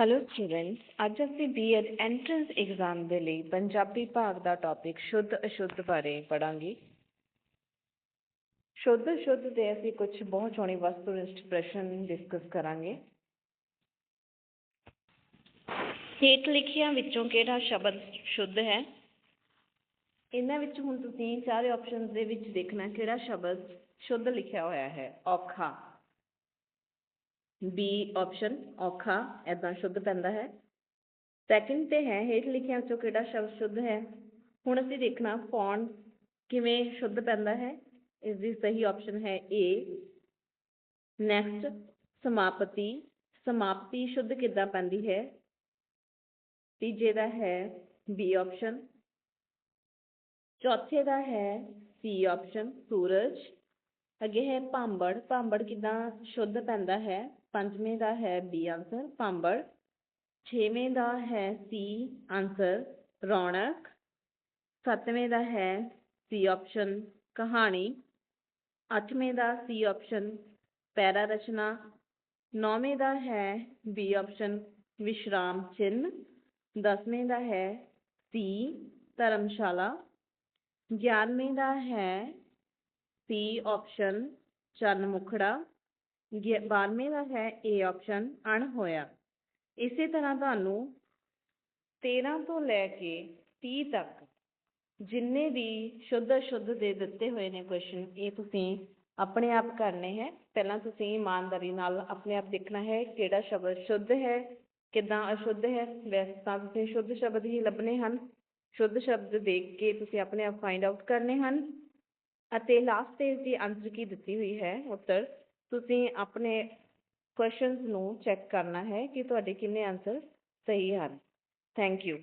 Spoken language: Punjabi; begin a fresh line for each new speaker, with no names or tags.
ਹੈਲੋ ਸਟੂਡੈਂਟਸ ਅੱਜ ਅਸੀਂ ਬੀਐਡ ਐਂਟਰੈਂਸ ਐਗਜ਼ਾਮ ਦੇ ਲਈ ਪੰਜਾਬੀ ਭਾਗ ਦਾ ਟੌਪਿਕ ਸ਼ੁੱਧ ਅਸ਼ੁੱਧ ਬਾਰੇ ਪੜਾਂਗੇ ਸ਼ੁੱਧ ਅਸ਼ੁੱਧ ਦੇ ਅਸੀਂ ਕੁਝ ਬਹੁਤ ਸੋਹਣੀ ਵਸਤੂਨਿਸ਼ਟ ਪ੍ਰਸ਼ਨ ਡਿਸਕਸ ਕਰਾਂਗੇ। ਹੇਠ ਲਿਖਿਆਂ ਵਿੱਚੋਂ ਕਿਹੜਾ ਸ਼ਬਦ ਸ਼ੁੱਧ ਹੈ? ਇਹਨਾਂ ਵਿੱਚ ਹੁਣ ਤੁਸੀਂ ਸਾਰੇ ਆਪਸ਼ਨਸ ਦੇ ਵਿੱਚ ਦੇਖਣਾ ਕਿਹੜਾ ਸ਼ਬਦ ਸ਼ੁੱਧ ਲਿਖਿਆ ਹੋਇਆ ਹੈ। ਔਖਾ। ਬੀ ਆਪਸ਼ਨ ਔਖਾ ਐਦਾਂ ਸ਼ੁੱਧ ਪੈਂਦਾ ਹੈ ਸੈਕਿੰਡ ਤੇ ਹੈ ਹੇਠ ਲਿਖਿਆਂ ਵਿੱਚੋਂ ਕਿਹੜਾ ਸ਼ਬਦ ਸ਼ੁੱਧ ਹੈ ਹੁਣ ਅਸੀਂ ਦੇਖਣਾ ਫੌਂਟ ਕਿਵੇਂ ਸ਼ੁੱਧ ਪੈਂਦਾ ਹੈ ਇਸ ਦੀ ਸਹੀ ਆਪਸ਼ਨ ਹੈ ਏ ਨੈਕਸਟ ਸਮਾਪਤੀ ਸਮਾਪਤੀ ਸ਼ੁੱਧ ਕਿੱਦਾਂ ਪੈਂਦੀ ਹੈ ਤੀਜੇ ਦਾ ਹੈ ਬੀ ਆਪਸ਼ਨ ਚੌਥੇ ਦਾ ਹੈ ਸੀ ਆਪਸ਼ਨ ਸੂਰਜ ਅੱਗੇ ਹੈ ਭਾਂਬੜ ਭਾਂਬੜ ਕਿੱਦਾਂ ਸ਼ੁੱਧ ਪੈਂਦਾ ਹੈ ਪੰਜਵੇਂ ਦਾ ਹੈ ਬੀ ਆਨਸਰ ਭਾਂਬੜ ਛੇਵੇਂ ਦਾ ਹੈ ਸੀ ਆਨਸਰ ਰੌਣਕ ਸੱਤਵੇਂ ਦਾ ਹੈ ਸੀ ਆਪਸ਼ਨ ਕਹਾਣੀ ਅੱਠਵੇਂ ਦਾ ਸੀ ਆਪਸ਼ਨ ਪੈਰਾ ਰਚਨਾ ਨੌਵੇਂ ਦਾ ਹੈ ਬੀ ਆਪਸ਼ਨ ਵਿਸ਼ਰਾਮ ਚਿੰਨ ਦਸਵੇਂ ਦਾ ਹੈ ਸੀ ਧਰਮਸ਼ਾਲਾ ਗਿਆਰਵੇਂ ਦਾ ਹੈ ਸੀ ਆਪਸ਼ਨ ਚੰਨ ਮੁਖੜਾ ਬਾਰਵੇਂ ਦਾ ਹੈ ਏ ਆਪਸ਼ਨ ਅਣ ਇਸੇ ਤਰ੍ਹਾਂ ਤੁਹਾਨੂੰ 13 ਤੋਂ ਲੈ ਕੇ 30 ਤੱਕ ਜਿੰਨੇ ਵੀ ਸ਼ੁੱਧ ਅਸ਼ੁੱਧ ਦੇ ਦਿੱਤੇ ਹੋਏ ਨੇ ਕੁਐਸਚਨ ਇਹ ਤੁਸੀਂ ਆਪਣੇ ਆਪ ਕਰਨੇ ਹੈ। ਪਹਿਲਾਂ ਤੁਸੀਂ ਇਮਾਨਦਾਰੀ ਨਾਲ ਆਪਣੇ ਆਪ ਦੇਖਣਾ ਹੈ ਕਿਹੜਾ ਸ਼ਬਦ ਸ਼ੁੱਧ ਹੈ, ਕਿੱਦਾਂ ਅਸ਼ੁੱਧ ਹੈ। ਵੈਸੇ ਤਾਂ ਤੁਸੀਂ ਸ਼ੁੱਧ ਸ਼ਬਦ ਹੀ ਲੱਭਣੇ ਹਨ। ਸ਼ੁੱਧ ਸ਼ਬਦ ਦੇਖ ਕੇ ਤੁਸੀਂ ਆਪਣੇ ਆਪ ਫਾਈਂਡ ਆਊਟ ਕਰਨੇ ਹਨ। ਅਤੇ ਲਾਸਟ ਸਟੇਜ ਦੀ ਆਨਸਰ ਕੀ ਦਿੱਤੀ ਹੋਈ ਹੈ? ਉੱਤਰ, ਤੁਸੀਂ ਆਪਣੇ ਕੁਐਸਚਨਸ ਨੂੰ ਚੈੱਕ ਕਰਨਾ ਹੈ ਕਿ ਤੁਹਾਡੇ ਕਿੰਨੇ ਆਨਸਰ ਸਹੀ ਹਨ। Thank you